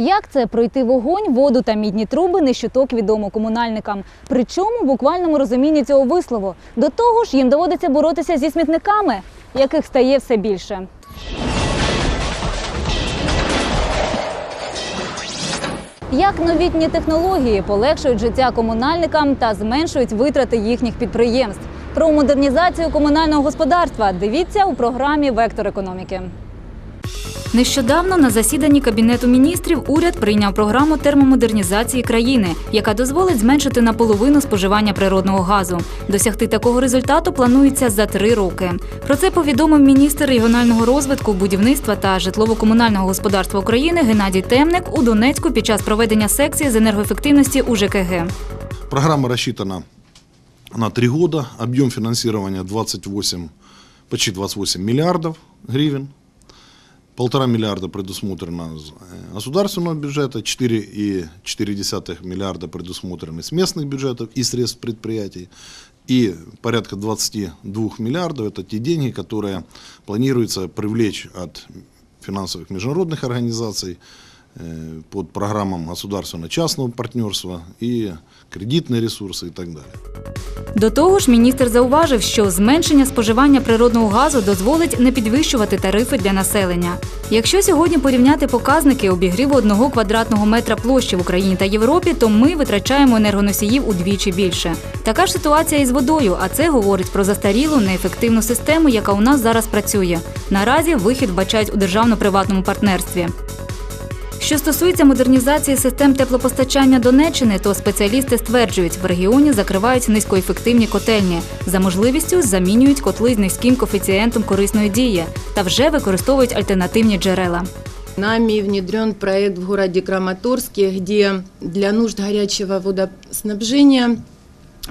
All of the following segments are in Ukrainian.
Як це пройти вогонь, воду та мідні труби не щоток відомо комунальникам. Причому в буквальному розумінні цього вислову. До того ж, їм доводиться боротися зі смітниками, яких стає все більше. Як новітні технології полегшують життя комунальникам та зменшують витрати їхніх підприємств? Про модернізацію комунального господарства дивіться у програмі Вектор економіки. Нещодавно на засіданні Кабінету міністрів уряд прийняв програму термомодернізації країни, яка дозволить зменшити наполовину споживання природного газу. Досягти такого результату планується за три роки. Про це повідомив міністр регіонального розвитку, будівництва та житлово-комунального господарства України Геннадій Темник у Донецьку під час проведення секції з енергоефективності у ЖКГ. Программа рассчитана на три года. Объем финансирования 28, почти 28 миллиардов гривен. Полтора миллиарда предусмотрено из государственного бюджета, 4,4 миллиарда предусмотрены с местных бюджетов и средств предприятий. И порядка 22 миллиардов – это те деньги, которые планируется привлечь от финансовых международных организаций под программам государственно-частного партнерства и кредитные ресурсы и так далее. До того ж, міністр зауважив, що зменшення споживання природного газу дозволить не підвищувати тарифи для населення. Якщо сьогодні порівняти показники обігріву одного квадратного метра площі в Україні та Європі, то ми витрачаємо енергоносіїв удвічі більше. Така ж ситуація і з водою, а це говорить про застарілу неефективну систему, яка у нас зараз працює. Наразі вихід бачають у державно-приватному партнерстві. Що стосується модернізації систем теплопостачання Донеччини, то спеціалісти стверджують, в регіоні закривають низькоефективні котельні. За можливістю замінюють котли з низьким коефіцієнтом корисної дії та вже використовують альтернативні джерела. Нами внедрен проект в городе Краматорске, где для нужд горячего водоснабжения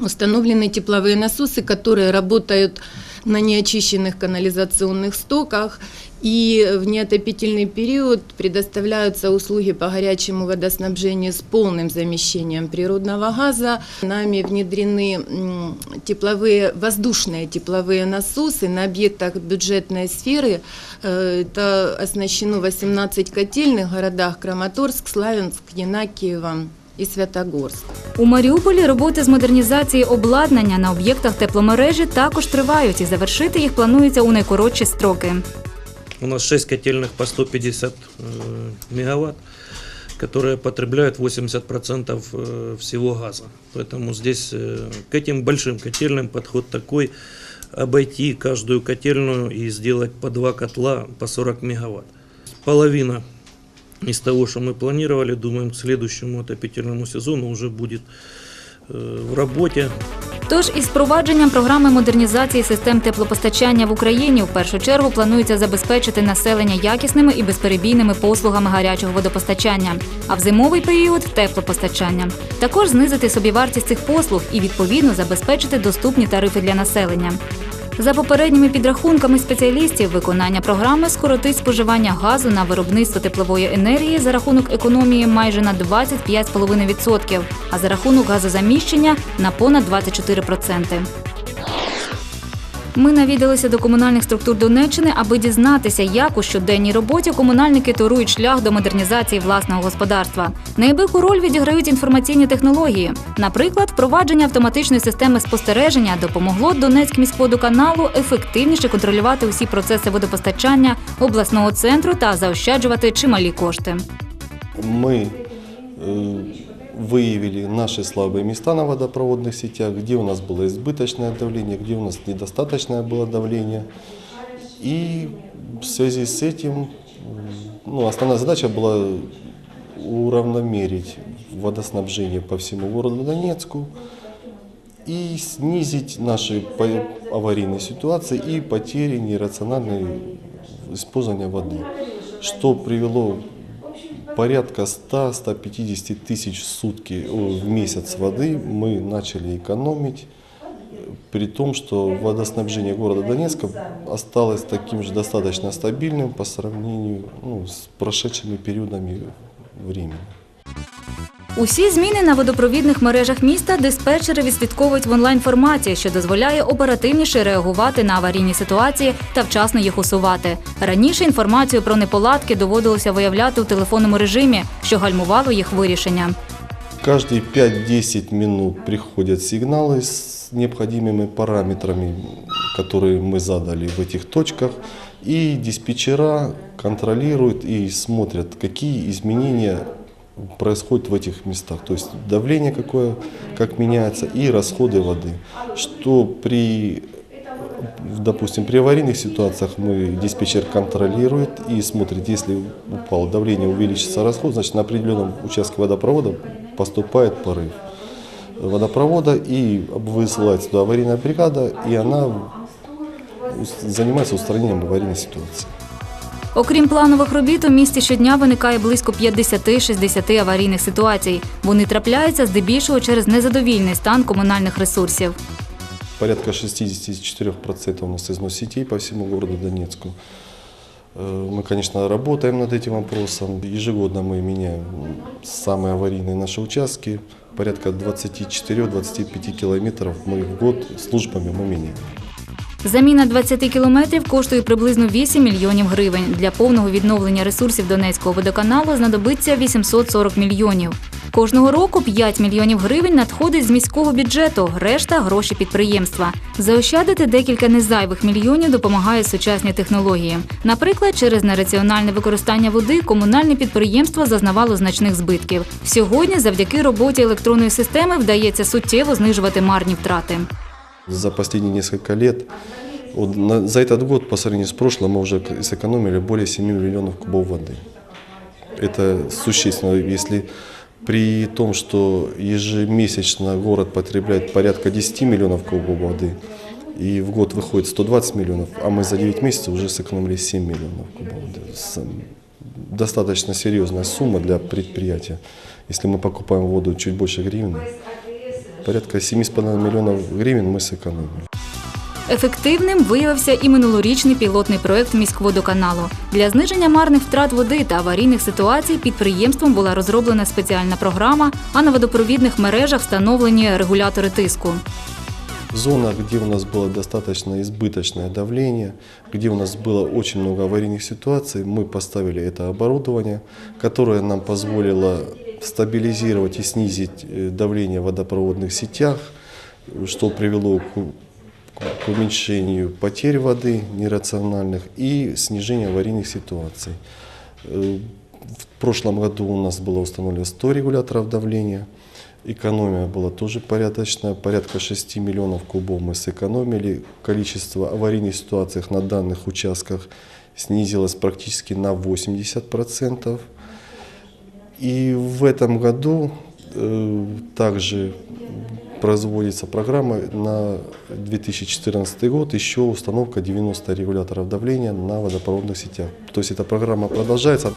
установлены тепловые насосы, которые работают на неочищенных канализационных стоках. И в неотопительный период предоставляются услуги по горячему водоснабжению с полным замещением природного газа. Нами внедрены тепловые, воздушные тепловые насосы на объектах бюджетной сферы. Э, Это оснащено 18 котельных городах Краматорск, Славянск, Янакиево и Святогорск. У Маріуполі роботи з модернізації обладнання на об'єктах тепломережі також тривають і завершити їх планується у найкоротші строки. У нас 6 котельных по 150 э, мегаватт, которые потребляют 80% э, всего газа. Поэтому здесь э, к этим большим котельным подход такой обойти каждую котельную и сделать по два котла по 40 мегаватт. Половина из того, что мы планировали, думаем, к следующему отопительному сезону уже будет э, в работе. Тож із впровадженням програми модернізації систем теплопостачання в Україні в першу чергу планується забезпечити населення якісними і безперебійними послугами гарячого водопостачання, а в зимовий період теплопостачання. Також знизити собівартість цих послуг і відповідно забезпечити доступні тарифи для населення. За попередніми підрахунками спеціалістів, виконання програми скоротить споживання газу на виробництво теплової енергії за рахунок економії майже на 25,5%, а за рахунок газозаміщення на понад 24%. Ми навідалися до комунальних структур Донеччини, аби дізнатися, як у щоденній роботі комунальники торують шлях до модернізації власного господарства. Найбільшу роль відіграють інформаційні технології. Наприклад, впровадження автоматичної системи спостереження допомогло Донецькміськводоканалу ефективніше контролювати усі процеси водопостачання обласного центру та заощаджувати чималі кошти. Мы э, выявили наши слабые места на водопроводных сетях, где у нас было избыточное давление, где у нас недостаточное было давление. И в связи с этим ну, основная задача была уравномерить водоснабжение по всему городу Донецку и снизить наши аварийные ситуации и потери нерационального использования воды, что привело порядка 100-150 тысяч в сутки, о, в месяц воды мы начали экономить, э, при том, что водоснабжение города Донецка осталось таким же достаточно стабильным по сравнению ну, с прошедшими периодами времени. Усі зміни на водопровідних мережах міста диспетчери відслідковують в онлайн форматі, що дозволяє оперативніше реагувати на аварійні ситуації та вчасно їх усувати. Раніше інформацію про неполадки доводилося виявляти у телефонному режимі, що гальмувало їх вирішення. Каждые 5-10 минут приходят сигналы с необходимыми параметрами, которые мы задали в этих точках. И диспетчера контролируют и смотрят, какие изменения происходят в этих местах. То есть давление какое, как меняется и расходы воды. Что при допустим, при аварийных ситуациях мы диспетчер контролирует и смотрит, если упало давление, увеличится расход, значит на определенном участке водопровода поступает порыв водопровода и высылается туда аварийная бригада, и она занимается устранением аварийной ситуации. Окрім планових робіт, у місті щодня виникає близько 50-60 аварійних ситуацій. Вони трапляються здебільшого через незадовільний стан комунальних ресурсів. Порядка 64% у нас износ сетей по всему городу Донецку. Э, Мы, конечно, работаем над этим вопросом. Ежегодно мы меняем самые аварийные наши участки. Порядка 24-25 километров мы в год службами мы меняем. Заміна 20 кілометрів коштує приблизно 8 мільйонів гривень. Для повного відновлення ресурсів Донецького водоканалу знадобиться 840 мільйонів. Кожного року 5 мільйонів гривень надходить з міського бюджету, решта гроші підприємства. Заощадити декілька незайвих мільйонів допомагають сучасні технології. Наприклад, через нераціональне використання води комунальне підприємство зазнавало значних збитків. Сьогодні, завдяки роботі електронної системи, вдається суттєво знижувати марні втрати. За последние несколько лет, за этот год по сравнению с прошлым, мы уже сэкономили более 7 миллионов кубов воды. Это существенно, если при том, что ежемесячно город потребляет порядка 10 миллионов кубов воды, и в год выходит 120 миллионов, а мы за 9 месяцев уже сэкономили 7 миллионов кубов воды. Достаточно серьезная сумма для предприятия. Если мы покупаем воду чуть больше гривны, порядка 7,5 миллионов гривен мы сэкономили. Ефективним виявився і минулорічний пілотний проект міськводоканалу. Для зниження марних втрат води та аварійних ситуацій підприємством була розроблена спеціальна програма, а на водопровідних мережах встановлені регулятори тиску. Зона, где у нас было достаточно избыточное давление, где у нас было очень много аварийных ситуаций, мы поставили это оборудование, которое нам позволило стабилизировать и снизить э, давление в водопроводных сетях, что привело к, к уменьшению потерь воды нерациональных и снижению аварийных ситуаций. Э, В прошлом году у нас было установлено 100 регуляторов давления. Экономия была тоже порядочная. Порядка 6 миллионов кубов мы сэкономили. Количество аварийных ситуаций на данных участках снизилось практически на 80%. И в этом году э, также производится программа на 2014 год, еще установка 90 регуляторов давления на водопроводных сетях. То есть эта программа продолжается.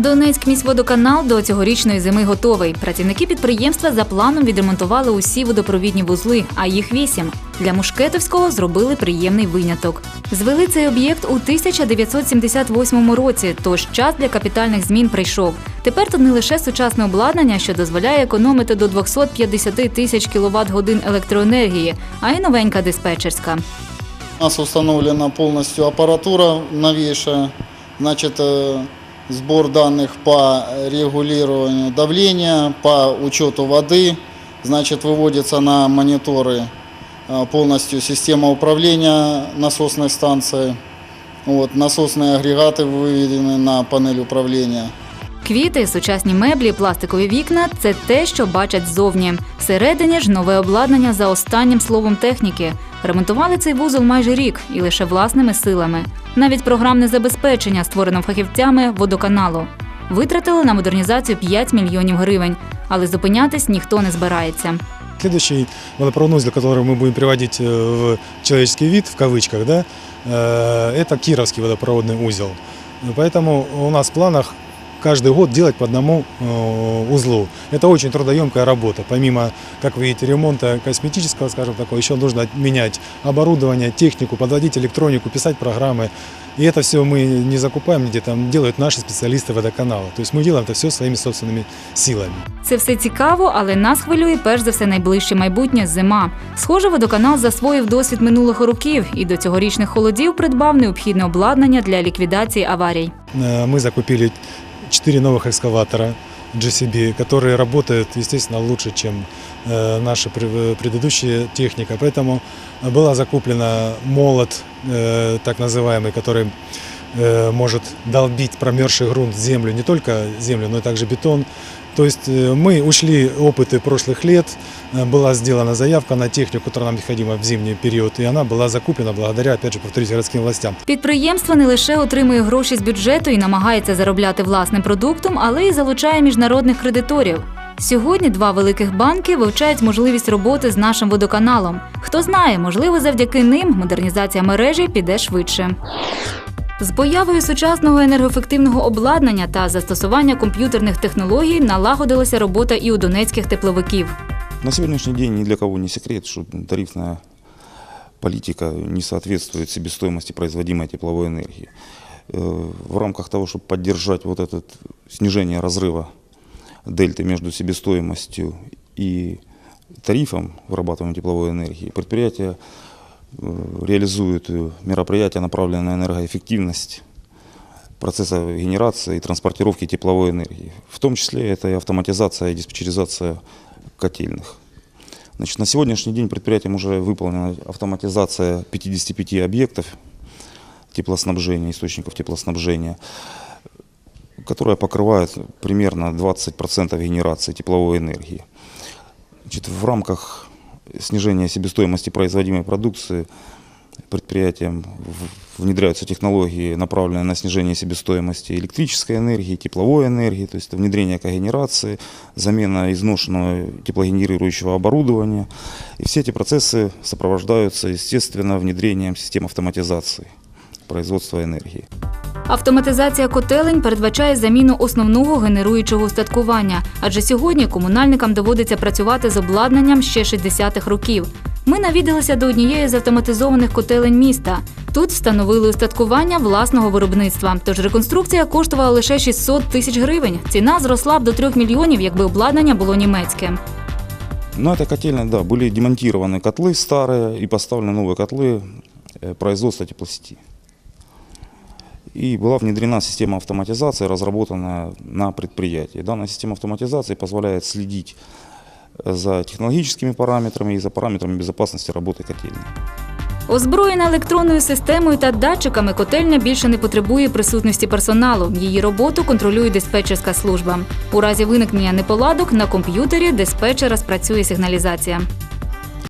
Донецьк міськводоканал до цьогорічної зими готовий. Працівники підприємства за планом відремонтували усі водопровідні вузли, а їх вісім. Для Мушкетовського зробили приємний виняток. Звели цей об'єкт у 1978 році, тож час для капітальних змін прийшов. Тепер тут не лише сучасне обладнання, що дозволяє економити до 250 тисяч кіловат годин електроенергії, а й новенька диспетчерська. У нас установлена полностью аппаратура новейшая, значит, э, сбор данных по регулированию давления, по учету воды, значит, выводится на мониторы э, полностью система управления насосной станцией. Вот, насосные агрегаты выведены на панель управления. Квіти, сучасні меблі, пластикові вікна це те, що бачать ззовні. Всередині ж нове обладнання за останнім словом техніки. Ремонтували цей вузол майже рік і лише власними силами. Навіть програмне забезпечення створено фахівцями водоканалу. Витратили на модернізацію 5 мільйонів гривень, але зупинятись ніхто не збирається. Следующий водопроводной узел, который мы будем приводить э, в человеческий вид, в кавычках, да, э, это Кировский водопроводный узел. Поэтому у нас в планах каждый год делать по одному э, узлу. Это очень трудоемкая работа. Помимо, как вы видите, ремонта косметического, скажем такого, еще нужно менять оборудование, технику, подводить электронику, писать программы. И это все мы не закупаем нигде, там делают наши специалисты водоканала. То есть мы делаем это все своими собственными силами. Це все цікаво, але нас хвилює перш за все найближче майбутнє зима. Схоже, водоканал засвоїв досвід минулих років і до цьогорічних холодів придбав необхідне обладнання для ліквідації аварій. Э, Мы закупили 4 новых экскаватора GCB, которые работают, естественно, лучше, чем э, наша пре- предыдущая техника. Поэтому была закуплена молот, э, так называемый, который э, может долбить промерзший грунт в землю, не только землю, но и также бетон. То есть э, мы ушли опыты прошлых лет, э, была сделана заявка на технику, которая нам необходима в зимний период, и она была закуплена благодаря, опять же, повторюсь, городским властям. Підприємство не лише отримує гроші з бюджету і намагається заробляти власним продуктом, але й залучає міжнародних кредиторів. Сьогодні два великих банки вивчають можливість роботи з нашим водоканалом. Хто знає, можливо, завдяки ним модернізація мережі піде швидше. З появою сучасного енергоефективного обладнання та застосування комп'ютерних технологій налагодилася робота і у донецьких тепловиків. На сегодняшний день ни для кого не секрет, что тарифная политика не соответствует себестоимости производимой тепловой энергии. Э, В рамках того, чтобы поддержать вот это снижение разрыва дельты между себестоимостью и тарифом вырабатываемой тепловой энергии, предприятие э, реализует э, мероприятия, направленные на энергоэффективность процесса генерации и транспортировки тепловой энергии. В том числе это и автоматизация и диспетчеризация котельных. Значит, на сегодняшний день предприятием уже выполнена автоматизация 55 объектов теплоснабжения, источников теплоснабжения, которая покрывает примерно 20% генерации тепловой энергии. Значит, в рамках снижения себестоимости производимой продукции предприятием в- внедряются технологии, направленные на снижение себестоимости электрической энергии, тепловой энергии, то есть это внедрение когенерации, замена изношенного теплогенерирующего оборудования. И все эти процессы сопровождаются, естественно, внедрением систем автоматизации производства энергии. Автоматизація котелень передбачає заміну основного генеруючого устаткування, адже сьогодні комунальникам доводиться працювати з обладнанням ще 60-х років. Ми навідалися до однієї з автоматизованих котелень міста. Тут встановили устаткування власного виробництва. Тож реконструкція коштувала лише 600 тисяч гривень. Ціна зросла б до 3 мільйонів, якби обладнання було німецьке. На этой котельной, да, были демонтированы котлы старые и поставлены новые котлы э, производства теплосети. И была внедрена система автоматизации, разработанная на предприятии. Данная система автоматизации позволяет следить э, за технологическими параметрами и за параметрами безопасности работы котельной. Озброєна електронною системою та датчиками, котельня більше не потребує присутності персоналу. Її роботу контролює диспетчерська служба. У разі виникнення неполадок на комп'ютері диспетчера спрацює сигналізація.